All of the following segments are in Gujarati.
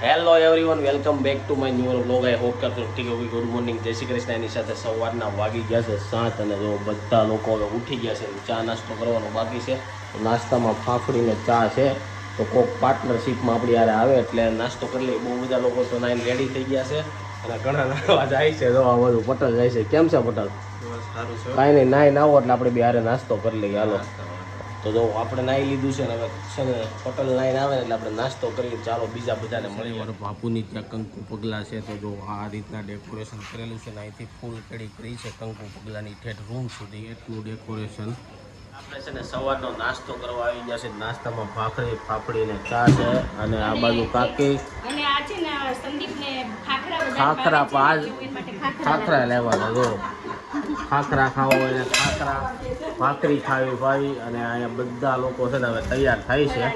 Hello everyone welcome back to my new blog I hope કે ઠીક હોય ગુડ મોર્નિંગ જય શ્રી કૃષ્ણ એની સાથે સવારના વાગી ગયા છે સાત અને જો બધા લોકો હવે ઉઠી ગયા છે ચા નાસ્તો કરવાનો બાકી છે નાસ્તામાં ફાફડીને ચા છે તો કોક પાર્ટનરશિપમાં આપણી યારે આવે એટલે નાસ્તો કરી લઈએ બહુ બધા લોકો તો નાઈન રેડી થઈ ગયા છે. અને ઘણા નાવા જાય છે. તો આ બધું પટલ જાય છે. કેમ છે પટલ? સારું છે. કાંઈ નહીં નાઈને આવો એટલે આપણે બે હારે નાસ્તો કરી લઈએ. હાલો. તો જો આપણે નાહી લીધું છે ને હવે છે ને હોટલ નાઈને આવે એટલે આપણે નાસ્તો કરીએ ચાલો બીજા બધાને મળી વાર બાપુની ત્યાં કંકુ પગલા છે તો જો આ રીતના ડેકોરેશન કરેલું છે ને અહીંથી ફૂલ કેડી કરી છે કંકુ પગલાની ઠેઠ રૂમ સુધી. એટલું ડેકોરેશન આપણે છે ને સવારનો નાસ્તો કરવા આવી ગયા છે. નાસ્તામાં ભાખરી ફાફડી ને ચા છે અને આ બાજુ કાકી. અને આ છે ને સંદીપને ખાખરા ખાખરા પાજ એના માટે ખાખરા ખાખરા લેવાના જો. ખાખરા ખાવો હોય ખાખરા ભાખરી ખાવી ભાવી અને અહીંયા બધા લોકો છે ને હવે તૈયાર થાય છે.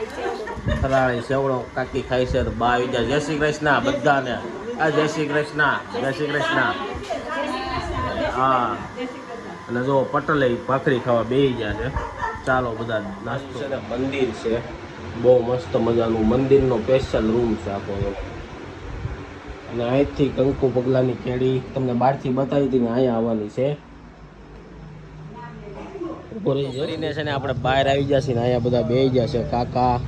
ફરાળી સેવડો કાકી ખાય છે, તો બા આવી જય શ્રી કૃષ્ણ બધાને. આ જય શ્રી કૃષ્ણ, જય શ્રી કૃષ્ણ. હા. અને જો પટલે ભાખરી ખાવા બેસી ગયા છે. ચાલો બધા નાસ્તો. મંદિર છે. બહુ મસ્ત મજાનું મંદિરનો સ્પેશિયલ રૂમ છે આખો અને અહીંથી કંકુ પગલાની કેડી તમને બહારથી બતાવી હતી ને અહીંયા આવવાની છે. ઊભો રહી. છે ને આપણે બહાર આવી ગયા છીએ ને અહીંયા બધા બે ગયા છે. કાકા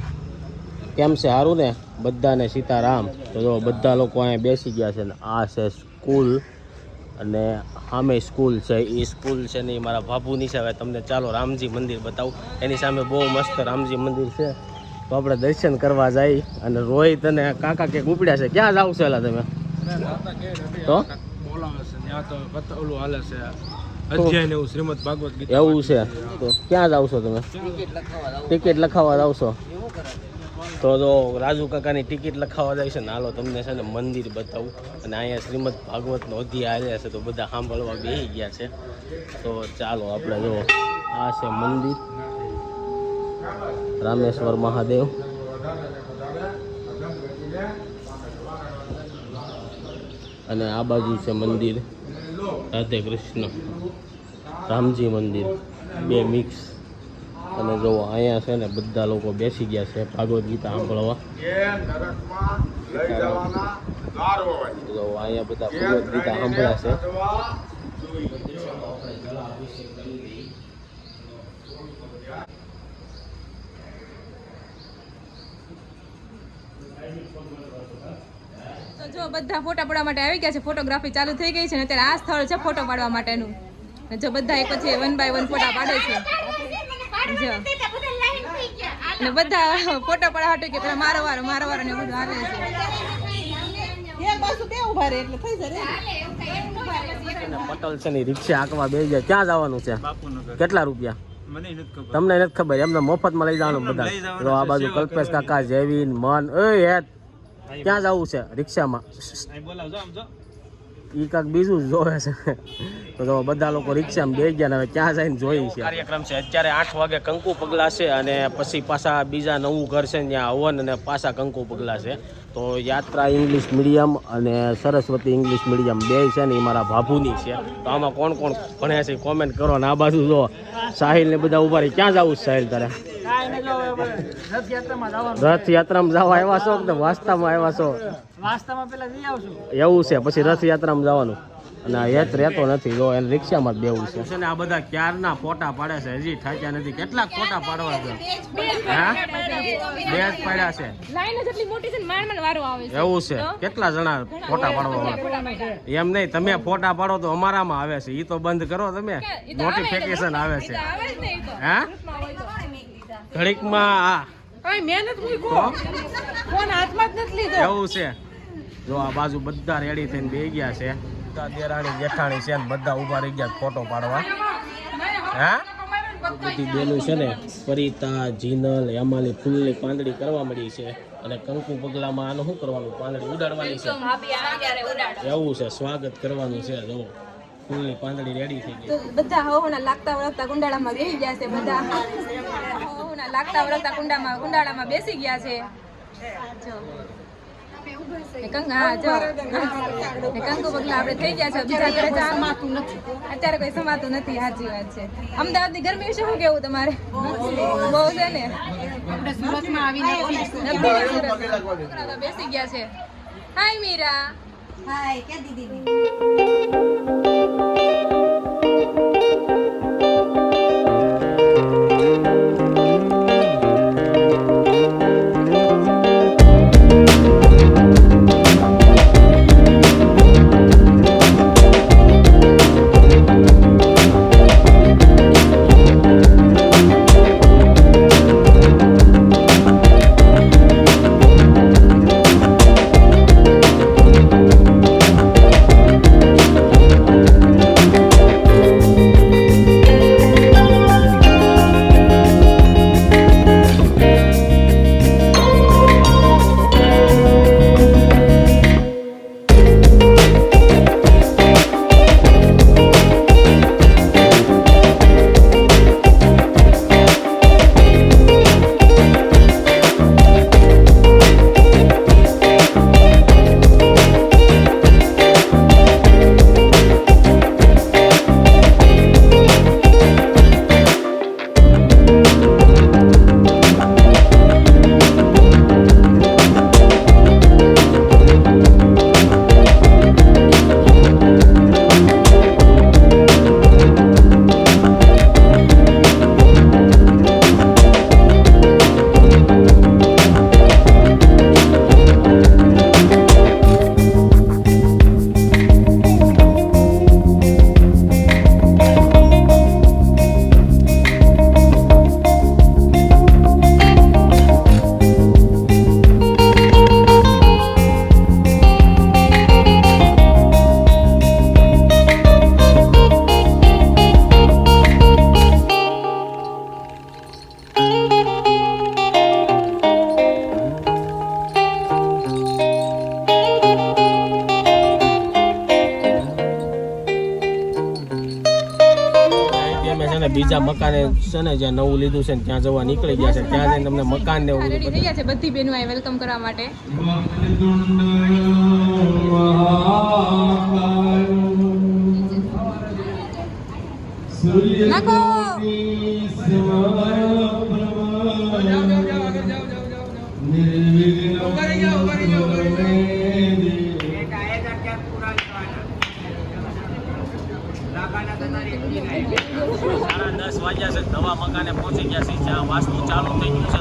કેમ છે? સારું ને? બધાને સીતારામ. તો જો બધા લોકો અહીંયા બેસી ગયા છે ને આ છે સ્કૂલ. અને સામે સ્કૂલ છે. એ સ્કૂલ છે ને એ મારા બાપુની છે. હવે તમને ચાલો રામજી મંદિર બતાવું. એની સામે બહુ મસ્ત રામજી મંદિર છે. તો આપણે દર્શન કરવા જઈ અને રોહિત અને કાકા કે ઉપડ્યા છે. ક્યાં જાવ છો એલા તમે? તો? બોલાવે છે. ત્યાં તો ઓલું હાલે છે. એવું છે. તો ક્યાં જાવ છો તમે? ટિકિટ લખાવવા જાવ છો તો જો રાજુ કાકાની ટિકિટ લખાવવા જાય છે ને હાલો તમને છે ને મંદિર બતાવું. અને અહીંયા શ્રીમદ ભાગવતનો અધ્યાય આવ્યા છે તો બધા સાંભળવા બેસી ગયા છે. તો ચાલો આપણે જો આ છે મંદિર. રામેશ્વર મહાદેવ. અને આ બાજુ છે મંદિર. રાધે કૃષ્ણ. રામજી મંદિર. બે મિક્સ અને જો અહીંયા છે ને બધા લોકો બેસી ગયા છે ભાગવત ગીતા સાંભળવા. જો અહીંયા બધા ભગવદ ગીતા સાંભળ્યા છે. તો જો બધા ફોટા પાડવા માટે આવી ગયા છે ફોટોગ્રાફી ચાલુ થઈ ગઈ છે ને અત્યારે આ સ્થળ છે ફોટો પાડવા માટેનું. ને જો બધા એક પછી વન બાય વન ફોટા પાડે છે. જો. ને બધા ફોટો પાડવા માટે કે પેલા મારો વારો મારો વારો ને બધું આવે છે. અને છે ને રિક્ષા આંકવા બે જાય ક્યાં જવાનું છે? કેટલા રૂપિયા? મને નથી ખબર. તમને નથી ખબર એમને મફતમાં લઈ જવાનું બધા આ બાજુ કલ્પેશ કાકા જેવીન મન એ હેત. ક્યાં જવું છે? રિક્ષામાં. ઈ કાંક બીજું જોવે છે. તો જો બધા લોકો રિક્ષામાં બે ગયા હવે ક્યાં જઈને જોઈ છે? કાર્યક્રમ છે. અત્યારે આઠ વાગે કંકુ પગલા છે અને પછી પાછા બીજા નવું ઘર છે ત્યાં હવન અને પાછા કંકુ પગલા છે. તો યાત્રા ઇંગ્લિશ મીડિયમ અને સરસ્વતી ઇંગ્લિશ મીડિયમ બે છે ને એ મારા ભાભુની છે. તો આમાં કોણ કોણ ભણે છે કોમેન્ટ કરો ને આ બાજુ જો. સાહિલ ને બધા ઊભા રહી. ક્યાં જવું છે સાહિલ તારે? રથયાત્રામાં જવા આવ્યા છો કે વાસ્તામાં આવ્યા છો? એવું છે પછી રથયાત્રામાં જવાનું. અને આ હેત રહેતો નથી જો એને રિક્ષામાં જ બેવું છે. છે ને આ બધા ક્યારના ફોટા પાડે છે? હજી થાક્યા નથી. કેટલાક ફોટા પાડવા છે? હા? બે જ પાડ્યા છે. લાઈન જેટલી મોટી છે ને માંડ માંડ વારો આવે છે. એવું છે. કેટલા જણા ફોટા પાડવા એમ નહીં તમે ફોટા પાડો તો અમારામાં આવે છે. એ તો બંધ કરો તમે. નોટિફિકેશન આવે છે. આવે જ નહીં તો. હા? ઘડીકમાં આ. મહેનત મૂકો ફોન હાથમાં જ નથી લીધો? એવું છે. જો આ બાજુ બધા રેડી થઈને બે ગયા છે. બધા દેરાણી જેઠાણી છે ને બધા ઊભા રહી ગયા ફોટો પાડવા. હા? બધી બેનું છે ને પરિતા જીનલ હેમાલી ફૂલની પાંદડી કરવા મળી છે. અને કંકુ પગલામાં આનું શું કરવાનું? પાંદડી ઉડાડવાની છે. એવું છે સ્વાગત કરવાનું છે જો. ફૂલની પાંદડી રેડી થઈ ગઈ. બધા હવના લાગતા વળગતા ગુંડાળામાં બેસી ગયા છે બધા. લાગતા વળગતા કુંડામાં કુંડાળામાં બેસી ગયા છે. અત્યારે કોઈ સમાતું નથી સાચી વાત છે. અમદાવાદની ગરમી વિશે શું કેવું તમારે? બહુ છે ને? બેસી ગયા છે. હાય મીરા. હાય કે દીદી છે ને બીજા મકાને છે ને જ્યાં નવું લીધું છે ને ત્યાં જવા નીકળી ગયા છે. ત્યાં જઈને તમને મકાન ને એવું રેડી થઈ ગયા છે બધી બહેનો અહીં વેલકમ કરવા માટે. નાખો! વાસ્તુ ચાલુ થઈ ગયું છે.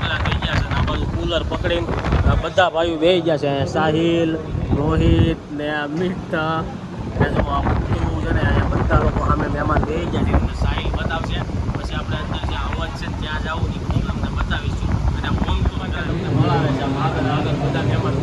ગયા છે આ બાજુ કુલર પકડીને બધા ભાઈઓ બે ગયા છે. સાહિલ, રોહિત ને મીઠા ને જો આ બધું છે ને અહીંયા બધા લોકો સામે મહેમાન બે ગયા છે. સાહિલ બતાવશે. પછી આપણે અંદર જે અવાજ છે ત્યાં જવું એ ફોન તમને બતાવીશું. અને ફોન તો તમને મળાવે છે. આગળ આગળ બધા મહેમાન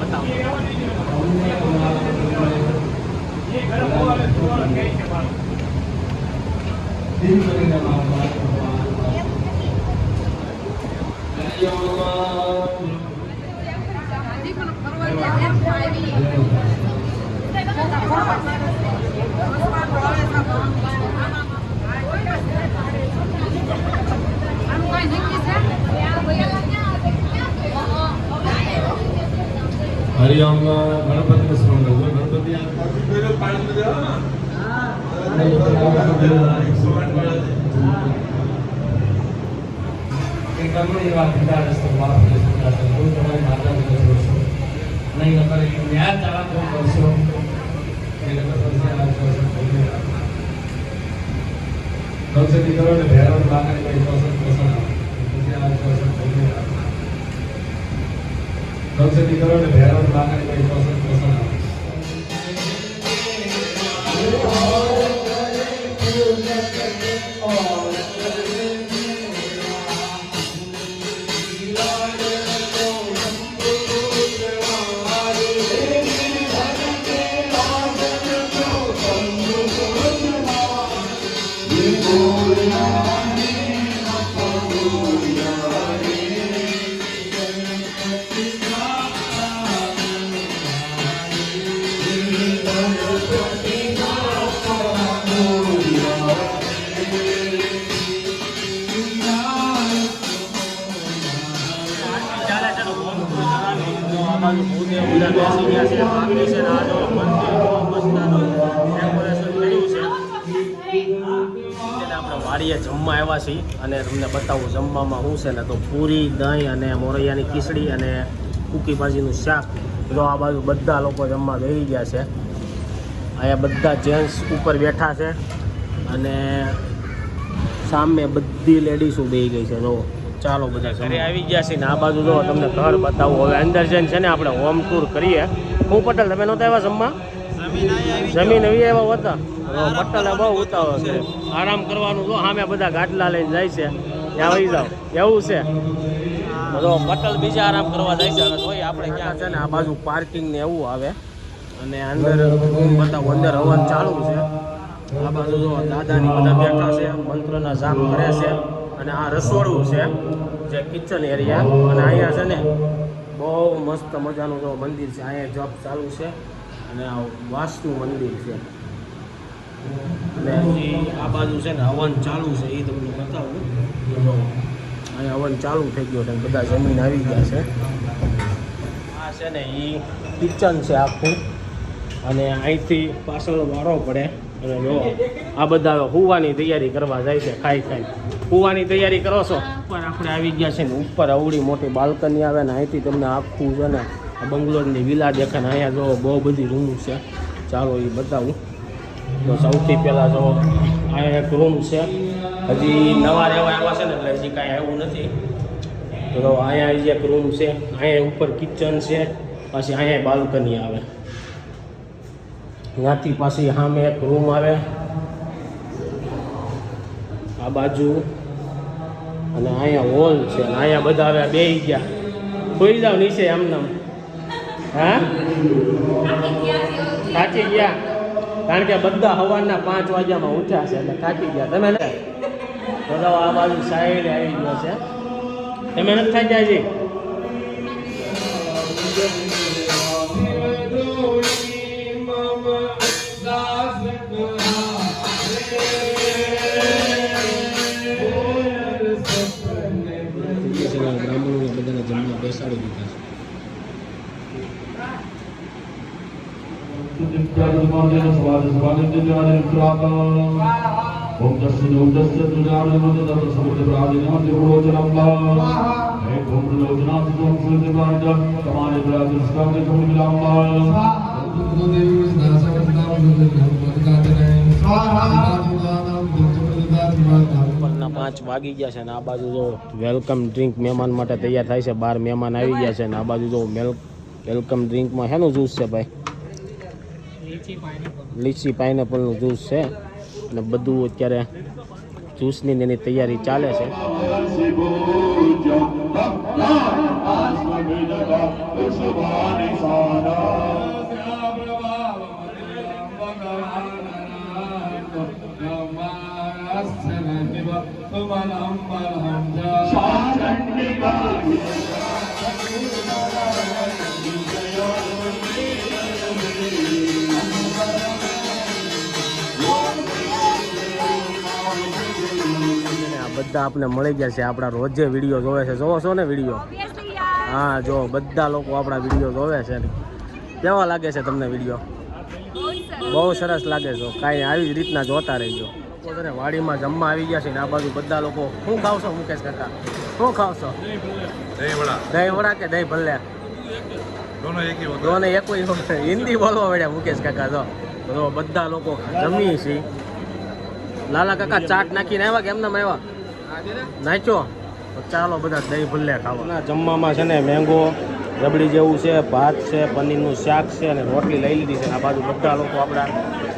हरिओम गणपति मिश्र गणपति બતાવશે હરિઓમ ગણપતિ શ્રવણ કરજો ગણપતિ નવસતી કરો ને ભૈરવ બાકાની કઈ પસંદ પસંદ પછી આ પસંદ બોલી નવસતી કરો ને ભૈરવ બાકાની કઈ પસંદ પસંદ ચાલે જમવા છીએ અને તમને બતાવું જમવામાં શું છે ને તો પૂરી દહીં અને મોરૈયાની ખીચડી અને કૂકી ભાજીનું શાક. જો આ બાજુ બધા લોકો જમવા બેસી ગયા છે. અહીંયા બધા જેન્ટ્સ ઉપર બેઠા છે અને સામે બધી લેડીઝ ઊભી ગઈ છે. જો ચાલો બધા ઘરે આવી ગયા છે ને આ બાજુ જો તમને ઘર બતાવું. હવે અંદર જઈને છે ને આપણે હોમ ટૂર કરીએ. હું પટેલ તમે નહોતા આવ્યા જમવા? જમીન એવી એવા હતા? પટેલે બહુ ઉતાવળ છે. આરામ કરવાનું જો સામે બધા ગાટલા લઈને જાય છે. ત્યાં આવી જાવ એવું છે. તો પટેલ બીજા આરામ કરવા જાય છે જોઈએ આપણે ક્યાં? છે ને આ બાજુ પાર્કિંગ ને એવું આવે. અને અંદર બધા અંદર હવન ચાલુ છે. આ બાજુ જો દાદાની બધા બેઠા છે મંત્રના જાપ કરે છે. અને આ રસોડું છે જે કિચન એરિયા અને અહીંયા છે ને બહુ મસ્ત મજાનું જો મંદિર છે. અહીંયા જપ ચાલુ છે. અને આ વાસનું મંદિર છે. અને આ બાજુ છે ને હવન ચાલુ છે એ તમને બતાવું. અહીંયા હવન ચાલુ થઈ ગયો છે, બધા જમીન આવી ગયા છે. આ છે ને એ કિચન છે આખું. અને અહીંથી પાછળ વારો પડે. અને જો, આ બધા હુવાની તૈયારી કરવા જાય છે, ખાઈ ખાઈ. હુવાની તૈયારી કરો છો? ઉપર આપણે આવી ગયા છે ને, ઉપર અવળી મોટી બાલ્કની આવે ને, અહીંથી તમને આખું છે ને બંગલોરની વિલા દેખાને અહીંયા જો બહુ બધી રૂમ છે. ચાલો એ બતાવું. તો સૌથી પહેલાં જો આ એક રૂમ છે. હજી નવા રહેવા આવ્યા છે ને એટલે હજી કાંઈ આવ્યું નથી. તો અહીંયા જે એક રૂમ છે અહીંયા ઉપર કિચન છે પછી અહીંયા બાલ્કની આવે. ત્યાંથી પાછી સામે એક રૂમ આવે. આ બાજુ. અને અહીંયા હોલ છે અને અહીંયા બધા આવ્યા બે ગયા. કોઈ જાવ નીચે એમને હા? સાચી ગયા. કારણ કે બધા સવારના પાંચ વાગ્યામાં ઉઠ્યા છે એટલે થાકી ગયા. તમે બધા આ બાજુ સાઈડ આવી ગયો છે. તમે નથી થાક્યા હજી? پانچ گیا باجو جو ویلکم ڈرنک مہمان تیار بار مہمان آئی گیا باجو جو ویلکم ڈرینک میں ہینڈ جس سے લીચી પાઇનેપલનું જ્યુસ છે. અને બધું અત્યારે જ્યુસની ને એની તૈયારી ચાલે છે. બધા આપણે મળી ગયા છે. આપણા રોજે વીડિયો જોવે છે. જોવો છો ને વીડિયો હા જો બધા લોકો આપણા વીડિયો જોવે છે. કેવા લાગે છે તમને વીડિયો બહુ સરસ. લાગે છે. કાંઈ આવી જ રીતના જોતા રહેજો. તને વાડીમાં જમવા આવી ગયા છે ને આ બાજુ બધા લોકો શું ખાવશો મુકેશ કાકા? શું ખાવશો? દહીં વડા. કે દહીં ભલે? દોને એક હિન્દી બોલવા પડ્યા મુકેશ કાકા તો તો બધા લોકો જમી છે લાલા કાકા ચાટ નાખીને આવ્યા કે એમને આવ્યા? નાખ્યો? ચાલો બધા દહીં ભલ્લે ખાવા. જમવામાં છે ને મેંગો રબડી જેવું છે ભાત છે પનીરનું શાક છે અને રોટલી લઈ લીધી છે. આ બાજુ બધા લોકો આપણા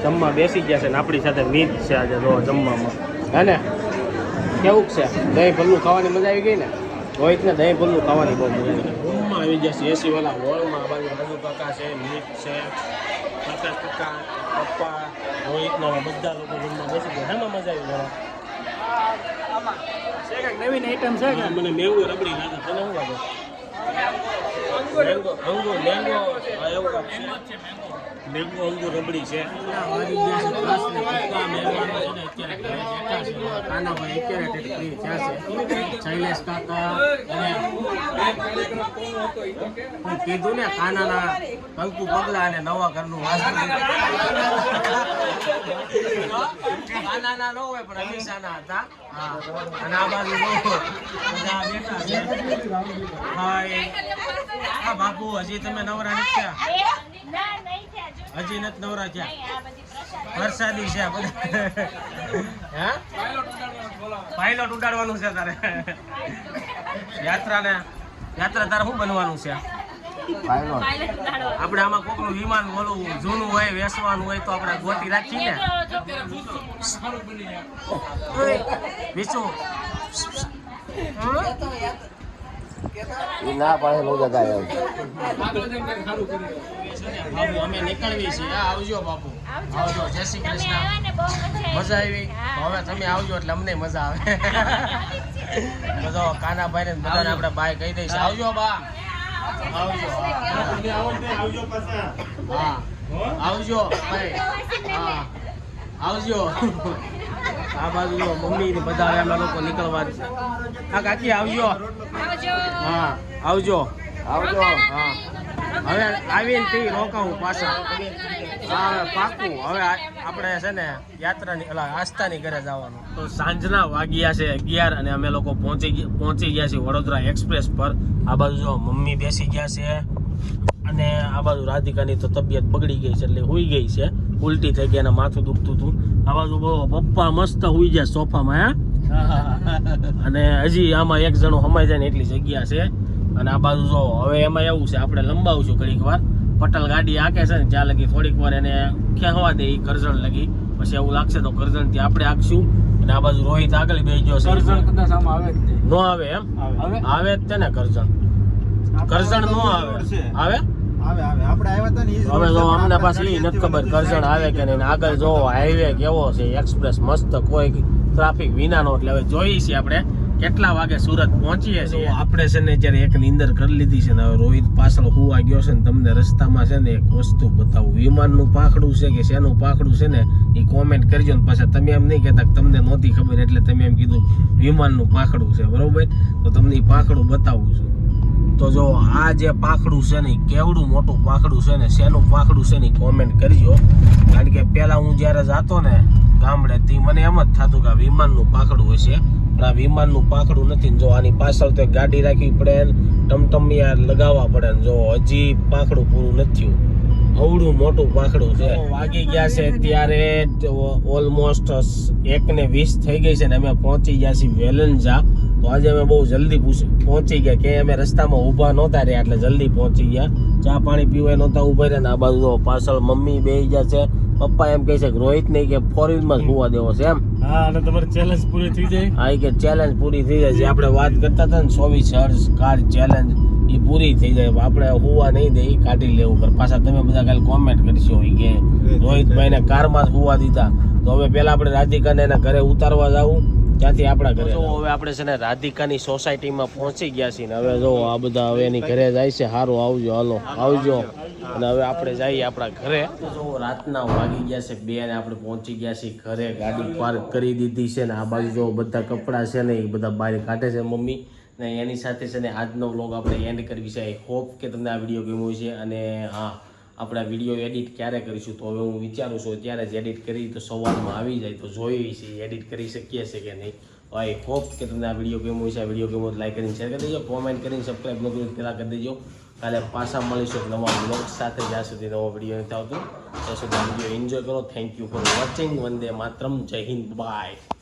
જમવા બેસી ગયા છે ને આપણી સાથે મીત છે આજે જો જમવામાં. હે ને? કેવું છે? દહીં ભલ્લું ખાવાની મજા આવી ગઈ ને? રોહિતને દહીં ભલ્લું ખાવાની બહુ મજા આવી રૂમમાં આવી ગયા છે. એસી વાળા હોલમાં આ બાજુ રાજુ કાકા છે મીત છે કાકા કાકા પપ્પા રોહિતને બધા લોકો રૂમમાં બેસી ગયા. હેમાં મજા આવી જરા? નવીન આઈટમ છે કે મને મેવું રબડી લાગે તને શું લાગે? મેંગો. અંગુર મેંગો હા, છે. મેંગો અંગુર રબડી છે. કાનાભાઈ અત્યારે ફ્રી થયા છે. શૈલેષ કાકા હું કીધું ને કાનાના કંકુ પગલા અને નવા ઘરનું વાસ્તુ કાનાના ન હોય, પણ અમીષાના હતા. અને આ બાજુ બેઠા છે. હા બાપુ હજી તમે નવરા નથી હજી નથી નવરા થયા? નહીં, આ બધી પ્રસાદ. વરસાદી છે બધા. હે? પાયલોટ ઉડાડવાનું છે તારે. યાત્રાને યાત્રા તારે શું બનવાનું છે. આપણે આમાં કોકનું વિમાન બોલવું જૂનું હોય વેસવાનું હોય તો આપણે ગોતી રાખીએ ને. ઓય, વિચુ બાપુ અમે નીકળવી છીએ. હા, આવજો બાપુ આવજો. જય શ્રી કૃષ્ણ. ને બહુ મજા આવી. મજા આવી? હવે તમે આવજો એટલે અમને મજા આવે. બધો કાનાભાઈ ને બધાને આપણે બાય કહી દઈશ. આવજો બા. આવજો. હા. આવજો ભાઈ. હા. આવજો. આ બાજુ મમ્મી ને બધા એમના લોકો નીકળવા છે. હા કાકી આવજો. હા આવજો. આવજો. હા. હવે આવીને તી રોકાવું પાછા. હા હવે પાકું. હવે આપણે છે ને યાત્રાની એટલે આસ્થાની ઘરે જવાનું. તો સાંજના વાગ્યા છે અગિયાર અને અમે લોકો પહોંચી ગયા પહોંચી ગયા છીએ વડોદરા એક્સપ્રેસ પર. આ બાજુ જો મમ્મી બેસી ગયા છે અને આ બાજુ રાધિકાની તો તબિયત બગડી ગઈ છે એટલે હોઈ ગઈ છે. ઉલટી થઈ ગઈ અને માથું દુખતું હતું. આ બાજુ બહુ પપ્પા મસ્ત હોઈ ગયા સોફામાં હે. અને હજી આમાં એક જણો સમાય જાય ને એટલી જગ્યા છે. અને આ બાજુ જો હવે એમાં એવું છે આપણે લંબાવશું ઘડીક વાર. પટલ ગાડી આકે છે ને જ્યાં લગી થોડીક વાર એને ખેંચવા દે એ કરજણ લગી. પછી એવું લાગશે તો કરજણથી આપણે આખશું અને આ બાજુ રોહિત આગળ બે ગયો છે. કદાચ આમાં આવે જ નો આવે એમ? આવે. આવે. જ છે ને કરજણ. કરજણ નો આવે. આવે? આવે આવે. આપણે આવ્યા હતા ને ઈ જ હવે જો અમને પાછું નથી ખબર કરજણ આવે કે નહીં. આગળ જો હાઈવે કેવો છે એક્સપ્રેસ મસ્ત કોઈ ટ્રાફિક વિનાનો એટલે હવે જોઈએ છીએ આપણે કેટલા વાગે સુરત પહોંચીએ છીએ. આપણે છે ને જ્યારે એક નીંદર કરી લીધી છે ને હવે રોહિત પાછળ હુવા ગયો છે ને તમને રસ્તામાં છે ને એક વસ્તુ બતાવું. વિમાનનું પાખડું છે કે શેનું પાખડું છે ને એ કોમેન્ટ કરજો ને પાછા. તમે એમ નહીં કહેતા તમને નહોતી ખબર એટલે તમે એમ કીધું વિમાનનું પાખડું છે. બરોબર? તો તમને એ પાખડું બતાવું છું. તો જો આ જે પાખડું છે ને, કેવડું મોટું પાખડું છે ને, શેનું પાખડું છે ને કોમેન્ટ કરજો. કારણ કે પહેલાં હું જ્યારે જતો ને ગામડે તે મને એમ જ થતું કે આ વિમાનનું પાખડું હશે. પણ આ વિમાનનું પાખડું નથી જો આની પાછળ તો ગાડી રાખવી પડે ટમટમિયા લગાવવા પડે ને જો હજી પાખડું પૂરું નથી થયું. અવડું મોટું પાંખડું છે. વાગી ગયા છે ત્યારે ઓલમોસ્ટ એક ને વીસ થઈ ગઈ છે ને અમે પહોંચી ગયા છીએ વેલંજા. તો આજે અમે બહુ જલ્દી પૂછી પહોંચી ગયા. કે અમે રસ્તામાં ઊભા નહોતા રહ્યા એટલે જલ્દી પહોંચી ગયા. ચા પાણી પીવાય નહોતા ઊભા રહ્યા ને આ બાજુ જો પાછળ મમ્મી બે ગયા છે. પપ્પા એમ કહે છે કે રોહિત નહીં કે ફોર વ્હીલમાં જ હોવા દેવો છે એમ. હા અને તમારી ચેલેન્જ પૂરી થઈ જાય. હા કે ચેલેન્જ પૂરી થઈ જાય. જે આપણે વાત કરતા હતા ને ચોવીસ હર્ષ કાર ચેલેન્જ એ પૂરી થઈ જાય. આપણે હુવા નહીં દે એ કાઢી લેવું કર પાછા તમે બધા કાલે કોમેન્ટ કરશો એ કે રોહિતભાઈને કારમાં જ હુવા દીધા. તો હવે પેલા આપણે રાધિકાને એના ઘરે ઉતારવા જાવું. ત્યાંથી આપણા ઘરે જો હવે આપણે છે ને રાધિકાની સોસાયટીમાં પહોંચી ગયા છીએ ને હવે જો આ બધા હવે એની ઘરે જાય છે. સારું આવજો હાલો આવજો. અને હવે આપણે જઈએ આપણા ઘરે. જો રાતના વાગી ગયા છે બે ને આપણે પહોંચી ગયા છીએ ઘરે. ગાડી પાર્ક કરી દીધી છે ને આ બાજુ જો બધા કપડાં છે ને એ બધા બહાર કાઢે છે મમ્મી. ને એની સાથે છે ને આજનો વ્લોગ આપણે એન્ડ કરવી છે. આઈ હોપ કે તમને આ વીડિયો ગમ્યો છે અને હા, આપણે વીડિયો એડિટ ક્યારે કરીશું તો હવે હું વિચારું છું ત્યારે જ એડિટ કરી તો સવારમાં આવી જાય તો જોઈએ છે એડિટ કરી શકીએ છે કે નહીં. આઈ હોપ કે તમને આ વીડિયો ગમ્યો છે આ વીડિયો ગમ્યો તો લાઈક કરીને શેર કરી દેજો કોમેન્ટ કરીને સબસ્ક્રાઈબ ન કર્યું પહેલાં કરી દેજો. કાલે પાછા મળીશું નવા બ્લોગ સાથે. જ્યાં સુધી નવો વીડિયો નથી આવતો, ત્યાં સુધી વીડિયો એન્જોય કરો. Thank you for watching Vande Mataram. જય હિન્દ. બાય